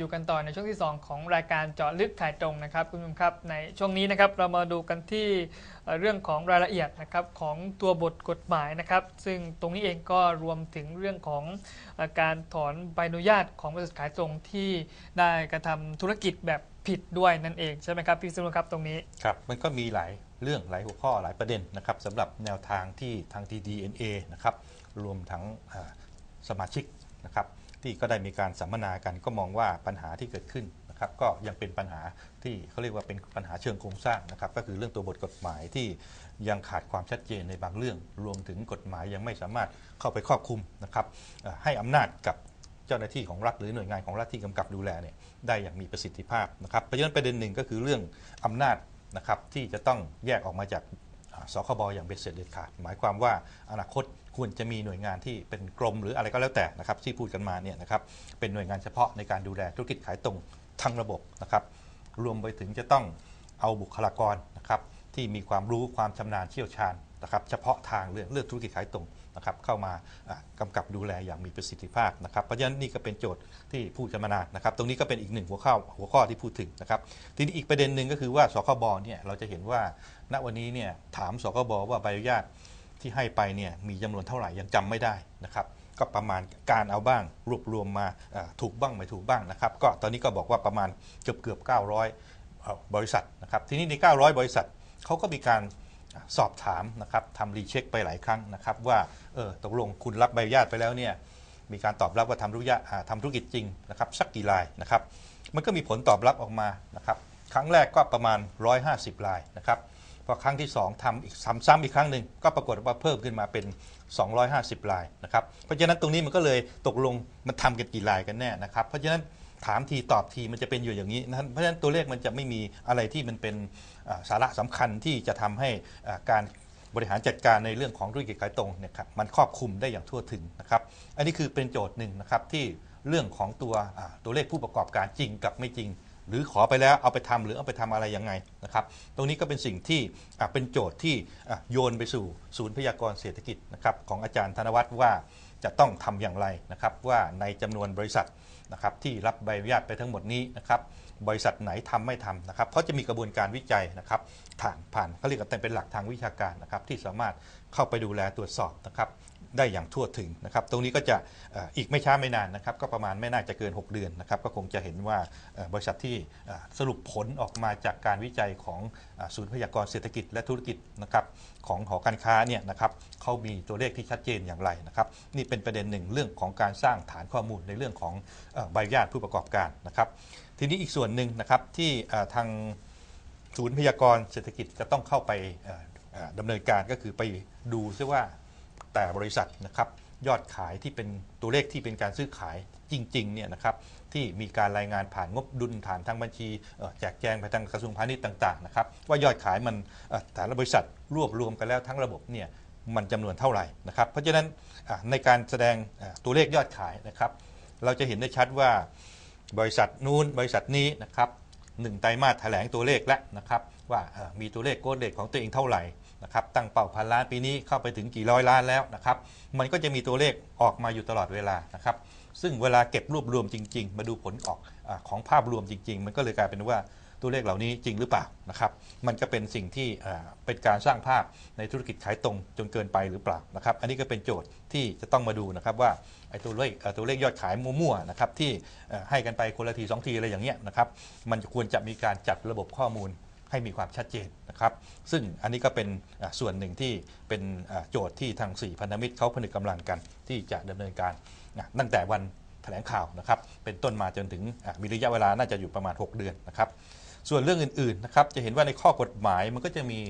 อยู่กันต่อในช่วงที่ 2 ของรายการเจาะลึกขายตรงนะครับคุณผู้ชมครับในช่วงนี้นะครับเรามาดูกันที่เรื่องของรายละเอียดนะครับของตัวบทกฎหมายนะครับ ซึ่งตรงนี้เองก็รวมถึงเรื่องของการถอนใบอนุญาตของบริษัทขายตรงที่ได้กระทำธุรกิจแบบผิดด้วยนั่นเองใช่ไหมครับพี่สุนครับตรงนี้ครับมันก็มีหลายเรื่องหลายหัวข้อหลายประเด็นนะครับสำหรับแนวทางที่ทาง TDNA นะครับรวมทั้งสมาชิกนะครับ ที่ก็ได้มีการสัมมนากันก็มองว่าปัญหาที่เกิดขึ้นนะครับก็ยังเป็นปัญหาที่เขาเรียกว่าเป็นปัญหาเชิงโครงสร้างนะครับก็คือเรื่องตัวบทกฎหมายที่ยังขาดความชัดเจนในบางเรื่อง รวมถึงกฎหมายยังไม่สามารถเข้าไปครอบคลุมนะครับให้อำนาจกับเจ้าหน้าที่ของรัฐหรือหน่วยงานของรัฐที่กำกับดูแลเนี่ยได้อย่างมีประสิทธิภาพนะครับเพราะฉะนั้นประเด็นหนึ่งก็คือเรื่องอำนาจนะครับที่จะต้องแยกออกมาจาก สคบอย่างเบ็ดเสร็จเด็ดขาดหมายความว่าอนาคตควรจะมีหน่วยงานที่เป็นกรมหรืออะไรก็แล้วแต่นะครับที่พูดกันมาเนี่ยนะครับเป็นหน่วยงานเฉพาะในการดูแลธุรกิจขายตรงทั้งระบบนะครับรวมไปถึงจะต้องเอาบุคลากรนะครับที่มีความรู้ความชำนาญเชี่ยวชาญนะครับเฉพาะทางเรื่องเรื่องธุรกิจขายตรง นะครับเข้ามาอ่ากำกับดูแลอย่างมีประสิทธิภาพนะครับเพราะฉะนั้นนี่ก็เป็นโจทย์ที่พูดกันมานานนะครับ ตรงนี้ก็เป็นอีกหนึ่งหัวข้อหัวข้อที่พูดถึงนะครับทีนี้อีกประเด็นหนึ่งก็คือว่าสคบเนี่ยเราจะเห็นว่า ณวันนี้เนี่ยถามสคบว่าใบอนุญาตที่ให้ไปเนี่ยมีจำนวนเท่าไหร่ยังจำไม่ได้นะครับก็ประมาณการเอาบ้างรวบรวมมาถูกบ้างไม่ถูกบ้างนะครับก็ตอนนี้ก็บอกว่าประมาณเกือบเกือบ900เอ่อบริษัทนะครับทีนี้ใน 900 บริษัทเขาก็มีการ สอบถามนะครับทำรีเช็คไปหลายครั้งนะครับ ว่าเออตกลงคุณรับใบอนุญาตไปแล้วเนี่ยมีการตอบรับว่าทำธุรกิจทำธุรกิจจริงนะครับสักกี่รายนะครับมันก็มีผลตอบรับออกมานะครับครั้งแรกก็ประมาณ 150รายนะครับพอครั้งที่ 2ทำอีกซ้ำซ้ำอีกครั้งหนึ่งก็ปรากฏว่าเพิ่มขึ้นมาเป็น 250รายนะครับเพราะฉะนั้นตรงนี้มันก็เลยตกลงมันทำกันกี่รายกันแน่นะครับเพราะฉะนั้น ถามทีตอบทีมันจะเป็นอยู่อย่างนี้นะเพราะฉะนั้นตัวเลขมันจะไม่มีอะไรที่มันเป็นสาระสำคัญที่จะทำให้การบริหารจัดการในเรื่องของธุรกิจขายตรงเนี่ยครับมันครอบคลุมได้อย่างทั่วถึงนะครับอันนี้คือเป็นโจทย์หนึ่งนะครับที่เรื่องของตัวตัวเลขผู้ประกอบการจริงกับไม่จริง หรือขอไปแล้วเอาไปทำหรือเอาไปทำอะไรยังไงนะครับตรงนี้ก็เป็นสิ่งที่เป็นโจทย์ที่โยนไปสู่ศูนย์พยากรณ์เศรษฐกิจนะครับของอาจารย์ธนวัฒน์ว่าจะต้องทำอย่างไรนะครับว่าในจำนวนบริษัท นะครับที่รับใบอนุญาตไปทั้งหมดนี้นะครับบริษัทไหนทำไม่ทำนะครับเขาจะมีกระบวนการวิจัยนะครับผ่านผ่านเขาเรียกว่าเป็นหลักทางวิชาการนะครับที่สามารถเข้าไปดูแลตรวจสอบนะครับ ได้อย่างทั่วถึงนะครับ ตรงนี้ก็จะอีกไม่ช้าไม่นานนะครับ ก็ประมาณไม่น่าจะเกิน 6 เดือนนะครับ ก็คงจะเห็นว่าบริษัทที่สรุปผลออกมาจากการวิจัยของศูนย์พยากรเศรษฐกิจและธุรกิจนะครับของหอการค้าเนี่ยนะครับเขามีตัวเลขที่ชัดเจนอย่างไรนะครับ นี่เป็นประเด็นหนึ่งเรื่องของการสร้างฐานข้อมูลในเรื่องของใบอนุญาตผู้ประกอบการนะครับ ทีนี้อีกส่วนหนึ่งนะครับที่ทางศูนย์พยากรเศรษฐกิจจะต้องเข้าไปเอ่อเอ่อดำเนินการก็คือไปดูซิว่า แต่บริษัทนะครับยอดขายที่เป็นตัวเลขที่เป็นการซื้อขายจริงๆเนี่ยนะครับที่มีการรายงานผ่านงบดุลฐานทางบัญชีแจกแจงไปทางกระทรวงพาณิชย์ต่างๆนะครับว่ายอดขายมันแต่ละบริษัทรวบรวมกันแล้วทั้งระบบเนี่ยมันจำนวนเท่าไหร่นะครับเพราะฉะนั้นในการแสดงตัวเลขยอดขายนะครับ เราจะเห็นได้ชัดว่าบริษัทนู้นบริษัทนี้นะครับ หนึ่งไตรมาสแถลงตัวเลขแล้วนะครับว่ามีตัวเลขโกลเลขของตัวเองเท่าไหร่นะครับตั้งเป้าพันล้านปีนี้เข้าไปถึงกี่ร้อยล้านแล้วนะครับมันก็จะมีตัวเลขออกมาอยู่ตลอดเวลานะครับซึ่งเวลาเก็บรวบรวมจริง ๆ มาดูผลออกอของภาพรวมจริง ๆ มันก็เลยกลายเป็นว่า ตัวเลขเหล่านี้จริงหรือเปล่านะครับมันก็เป็นสิ่งที่เป็นการสร้างภาพในธุรกิจขายตรงจนเกินไปหรือเปล่านะครับอันนี้ก็เป็นโจทย์ที่จะต้องมาดูนะครับว่าไอ้ตัวเลขตัวเลขยอดขายมั่วๆนะครับที่ให้กันไปคนละทีสองทีอะไรอย่างเงี้ยนะครับมันควรจะมีการจัดระบบข้อมูลให้มีความชัดเจนนะครับซึ่งอันนี้ก็เป็นส่วนหนึ่งที่เป็นโจทย์ที่ทางสี่พันธมิตรเขาผนึกกำลังกัน ที่จะดำเนินการตั้งแต่วันแถลงข่าวนะครับเป็นต้นมาจนถึงมีระยะเวลาน่าจะอยู่ประมาณ 6 เดือนนะครับ ส่วนเรื่องอื่นๆนะครับจะเห็นว่าในข้อกฎหมายมันก็จะมี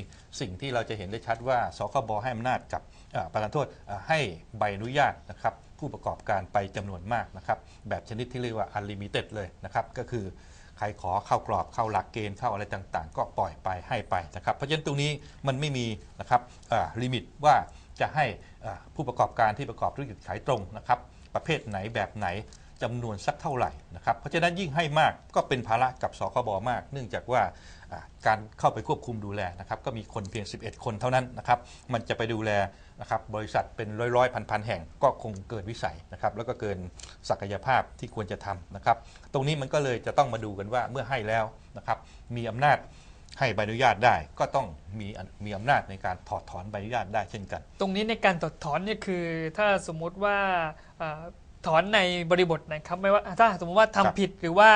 สิ่งที่เราจะเห็นได้ชัดว่าสคบให้อำนาจกับอ่าประธานโทษให้ใบอนุญาตนะครับผู้ประกอบการไปจำนวนมากนะครับแบบชนิดที่เรียกว่า unlimited เลยนะครับก็คือใครขอเข้ากรอบเข้าหลักเกณฑ์เข้าอะไรต่างๆ ก็ปล่อยไปให้ไปนะครับเพราะฉะนั้นตรงนี้มันไม่มีนะครับลิมิตว่าจะให้ผู้ประกอบการที่ประกอบธุรกิจขายตรงนะครับประเภทไหนแบบไหน จำนวนสักเท่าไหร่นะครับเพราะฉะนั้นยิ่งให้มากก็เป็นภาระกับสคบมาก เนื่องจากว่าอ่าการเข้าไปควบคุมดูแลนะครับก็มีคนเพียง 11 คนเท่านั้นนะครับมันจะไปดูแลนะครับบริษัทเป็นร้อยร้อยพันพันๆแห่งก็คงเกินวิสัยนะครับแล้วก็เกินศักยภาพที่ควรจะทำนะครับตรงนี้มันก็เลยจะต้องมาดูกันว่าเมื่อให้แล้วนะครับมีอำนาจให้ใบอนุญาตได้ก็ต้องมีมีอำนาจในการถอดถอนใบอนุญาตได้เช่นกัน ตรงนี้ในการถอดถอนเนี่ยคือ ถ้าสมมุติว่าเอ่อ ถอนในบริบทไหนครับไม่ว่าถ้าสมมติว่าทำครับผิดหรือว่า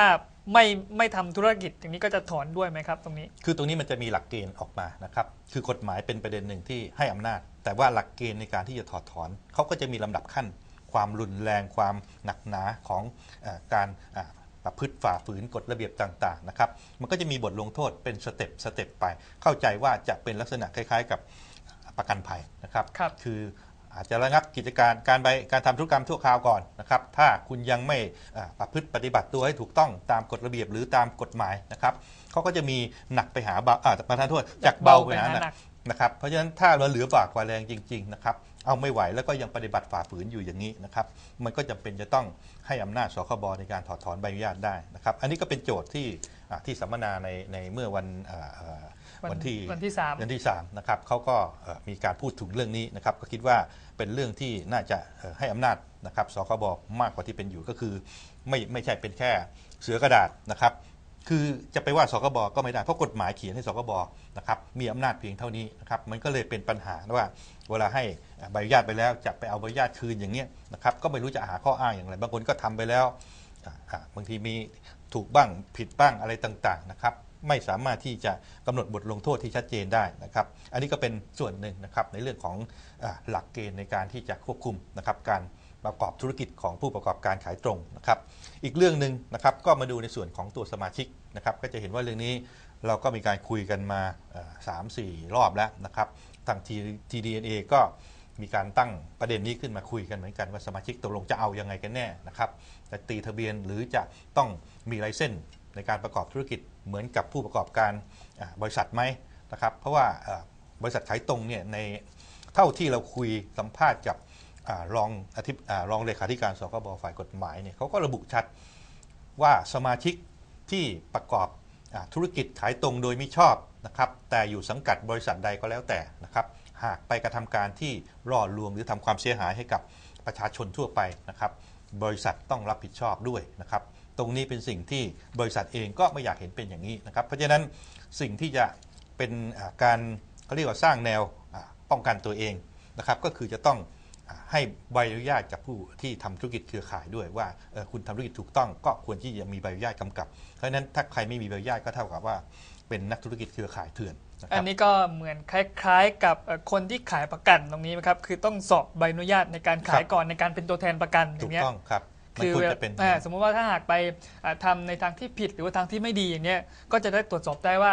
ไม่ไม่ทำธุรกิจอย่างนี้ก็จะถอนด้วยไหมครับ ตรงนี้ คือตรงนี้มันจะมีหลักเกณฑ์ออกมานะครับคือกฎหมายเป็นประเด็นหนึ่งที่ให้อำนาจ แต่ว่าหลักเกณฑ์ในการที่จะถอดถอนเขาก็จะมีลำดับขั้น ความรุนแรงความหนักหนาของเออการอ่าประพฤติฝ่าฝืนกฎระเบียบต่างๆนะครับมันก็จะมีบทลงโทษเป็นสเต็ปสเต็ปไป เข้าใจว่าจะเป็นลักษณะคล้าย ๆ กับประกันภัยนะครับครับคือ อาจจะระงับกิจการการไปการทำธุรกรรมชั่วคราวก่อนนะครับ ถ้าคุณยังไม่อ่าประพฤติปฏิบัติตัวให้ถูกต้องตามกฎระเบียบหรือตามกฎหมายนะครับเขาก็จะมีหนักไปหาเบาอ่าประธานโทษจากเบาไปหาหนักนะครับ เพราะฉะนั้นถ้าเราเหลือบากกว่าแรงจริง ๆ นะครับ เอาไม่ไหวแล้วก็ยังปฏิบัติฝ่าฝืนอยู่อย่างนี้นะครับ มันก็จำเป็นจะต้องให้อำนาจสคบในการถอดถอนใบอนุญาตได้นะครับ อันนี้ก็เป็นโจทย์ที่อ่าที่สัมมนาในในเมื่อวันอ่าอ่า วันวันที่วันที่สามวันที่3นะครับเขาก็เอ่อมีการพูดถึงเรื่องนี้นะครับก็คิดว่าเป็นเรื่องที่น่าจะเอ่อให้อำนาจนะครับสคบมากกว่าที่เป็นอยู่ก็คือ ไม่ไม่ใช่เป็นแค่เสือกระดาษนะครับคือจะไปว่าสคบก็ไม่ได้เพราะกฎหมายเขียนให้สคบนะครับมีอำนาจเพียงเท่านี้นะครับมันก็เลยเป็นปัญหาว่าเวลาให้ใบอนุญาตไปแล้วจะไปเอาใบอนุญาตคืนอย่างเงี้ยนะครับก็ไม่รู้จะหาข้ออ้างอย่างไร บางคนก็ทำไปแล้วอ่าอ่าบางทีมีถูกบ้างผิดบ้างอะไรต่างๆนะครับ ไม่สามารถที่จะกำหนดบทลงโทษที่ชัดเจนได้นะครับ อันนี้ก็เป็นส่วนหนึ่งนะครับในเรื่องของอหลักเกณฑ์ในการที่จะควบคุมนะครับการประกอบธุรกิจของผู้ประกอบการขายตรงนะครับ อีกเรื่องหนึ่งนะครับก็มาดูในส่วนของตัวสมาชิกนะครับก็จะเห็นว่าเรื่องนี้เราก็มีการคุยกันมาสามสี่รอบแล้วนะครับ ทาง TDNA ก็มีการตั้งประเด็นนี้ขึ้นมาคุยกันเหมือนกันว่าสมาชิกตกลงจะเอายังไงกันแน่นะครับจะตีทะเบียนหรือจะต้องมีไลเส้นส์ ในการประกอบธุรกิจเหมือนกับผู้ประกอบการบริษัทไหมนะครับ เพราะว่าบริษัทขายตรงเนี่ยในเท่าที่เราคุยสัมภาษณ์กับรองอธิบรองเลขาธิการสคบฝ่ายกฎหมายเนี่ยเขาก็ระบุชัดว่าสมาชิกที่ประกอบอธุรกิจขายตรงโดยมิชอบนะครับ แต่อยู่สังกัดบริษัทใดก็แล้วแต่นะครับ หากไปกระทำการที่ร่อลวงหรือทำความเสียหายให้กับประชาชนทั่วไปนะครับ บริษัทต้องรับผิดชอบด้วยนะครับ ตรงนี้เป็นสิ่งที่บริษัทเองก็ไม่อยากเห็นเป็นอย่างนี้นะครับเพราะฉะนั้นสิ่งที่จะเป็นอ่าการเขาเรียกว่าสร้างแนวอ่าป้องกันตัวเองนะครับก็คือจะต้องอ่าให้ใบอนุญาตกับผู้ที่ทำธุรกิจเครือข่ายด้วยว่าเอ่อคุณทำธุรกิจถูกต้องก็ควรที่จะมีใบอนุญาตกำกับ เพราะฉะนั้นถ้าใครไม่มีใบอนุญาตก็เท่ากับว่าเป็นนักธุรกิจเครือข่ายเถื่อนนะคอัรันบนี้ก็เหมือนคล้ายๆ กับเอ่อคนที่ขายประกันตรงนี้ไหมครับคือต้องสอบใบอนุญาตในการขายครับก่อนในการเป็นตัวแทนประกันอถูย่ากงเงี้ยต้องครับ มันคือควรแบบจะเป็นอ่าสมมุติว่าถ้าหากไปอ่าทำในทางที่ผิดหรือว่าทางที่ไม่ดีอย่างเนี้ยก็จะได้ตรวจสอบได้ว่า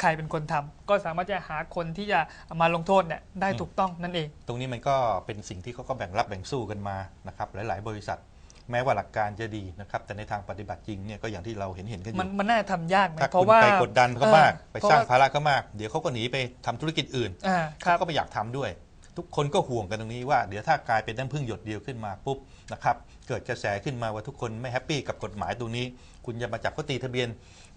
ใครเป็นคนทำก็สามารถจะหาคนที่จะมาลงโทษเนี่ยได้ถูกต้องนั่นเอง ตรงนี้มันก็เป็นสิ่งที่เขาก็แบ่งรับแบ่งสู้กันมานะครับหลาย ๆ บริษัท แม้ว่าหลักการจะดีนะครับแต่ในทางปฏิบัติจริงเนี่ยก็อย่างที่เราเห็นเห็นๆกันอมันยู่มันน่าจะทำยากไหมถ้าเพคุราะณว่าไปกดดันเขามากเออไปสร้างเพราะว่าภาระเขามาก เดี๋ยวเขาก็หนีไปทำธุรกิจอื่นอ่าครับเขาก็ไม่อยากทำด้วย ทุกคนก็ห่วงกันตรงนี้ว่าเดี๋ยวถ้ากลายเป็นน้ำพึ่งหยดเดียวขึ้นมาปุ๊บนะครับเกิดกระแสขึ้นมาว่าทุกคนไม่แฮปปี้กับกฎหมายตรงนี้ คุณจะมาจับเขาตีทะเบียน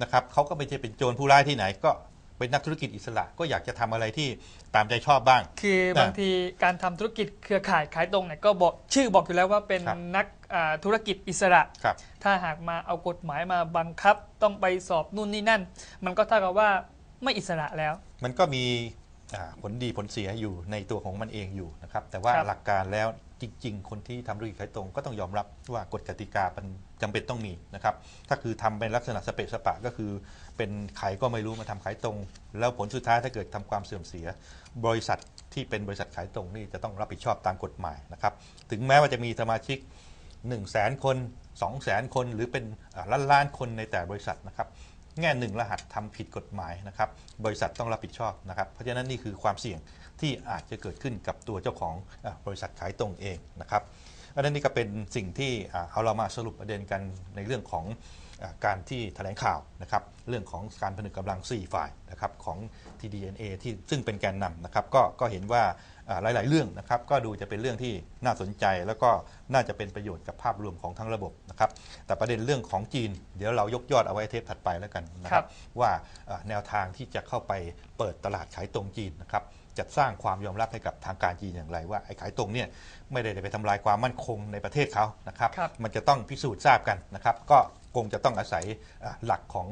นะครับเขาก็ไม่ใช่เป็นโจรผู้ร้ายที่ไหนก็เป็นนักธุรกิจอิสระก็อยากจะทำอะไรที่ตามใจชอบบ้าง คือบางทีการทำธุรกิจเครือข่ายขายตรงเนี่ยก็บอกชื่อบอกอยู่แล้วว่าเป็นครับนักอ่าธุรกิจอิสระครับถ้าหากมาเอากฎหมายมาบังคับ ต้องไปสอบนู่นนี่นั่น มันก็เท่ากับว่าไม่อิสระแล้ว มันก็มีอ่า ผลดีผลเสียอยู่ในตัวของมันเองอยู่นะครับ แต่ว่าครับ หลักการแล้วจริง ๆ คนที่ทำธุรกิจขายตรงก็ต้องยอมรับว่ากฎกติกามันจำเป็นต้องมีนะครับ ถ้าคือทำเป็นลักษณะสเปะสปะก็คือ เป็นขายก็ไม่รู้มาทำขายตรง แล้วผลสุดท้ายถ้าเกิดทำความเสื่อมเสีย บริษัทที่เป็นบริษัทขายตรงนี่จะต้องรับผิดชอบตามกฎหมายนะครับ ถึงแม้ว่าจะมีสมาชิก 1 0 0 0 0แสนคน 2 0 0แสนคน หรือเป็นอ่าล้านล้านๆคนในแต่บริษัทนะครับ แง่หนึ่งรหัสทำผิดกฎหมายนะครับบริษัทต้องรับผิดชอบนะครับ เพราะฉะนั้นนี่คือความเสี่ยงที่อาจจะเกิดขึ้นกับตัวเจ้าของบริษัทขายตรงเองนะครับอันนี้ก็เป็นสิ่งที่เอาเรามาสรุปประเด็นกันในเรื่องของ การที่แถลงข่าวนะครับเรื่องของการผนึกกำลัง 4 ฝ่ายนะครับของ TDNA ที่ซึ่งเป็นแกนนำนะครับก็ก็เห็นว่าอ่าหลาย ๆ เรื่องนะครับก็ดูจะเป็นเรื่องที่น่าสนใจ แล้วก็น่าจะเป็นประโยชน์กับภาพรวมของทั้งระบบนะครับแต่ประเด็นเรื่องของจีน เดี๋ยวเรายกยอดเอาไว้เทปถัดไปแล้วกันนะคครัรับบว่าอ่าแนวทางที่จะเข้าไปเปิดตลาดขายตรงจีนนะครับ จะสร้างความยอมรับให้กับทางการจีนอย่างไร ว่าไอ้ขายตรงเนี่ยไม่ได้ไปทำลายความมั่นคงในประเทศเขานะครับครับมันจะต้องพิสูจน์ทราบกันนะครับ ก็คงจะต้องอาศัยอ่าหลักของ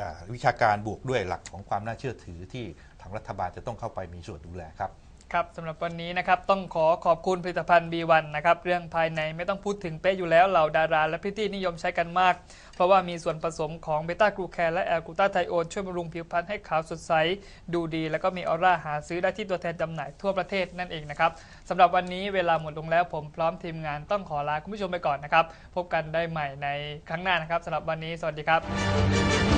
อาวิชาการบวกด้วยหลักของความน่าเชื่อถือที่ทางรัฐบาลจะต้องเข้าไปมีส่วนดูแลครับ ครับสำหรับวันนี้นะครับต้องขอขอบคุณผลิตภัณฑ์ B1 นะครับเรื่องภายในไม่ต้องพูดถึงเป๊ะอยู่แล้วเหล่าดารา และพิตตี้นิยมใช้กันมาก เพราะว่ามีส่วนผสมของเบต้ากลูแคนและแอลกลูตาไทโอนช่วยบำรุงผิวพรรณให้ขาวสดใส ดูดี แล้วก็มีออร่าหาซื้อได้ที่ตัวแทนจำหน่ายทั่วประเทศนั่นเองนะครับสำหรับวันนี้เวลาหมดลงแล้วผมพร้อมทีมงานต้องขอลาคุณผู้ชมไปก่อนนะครับพบกันได้ใหม่ในครั้งหน้านะครับสำหรับวันนี้สวัสดีครับ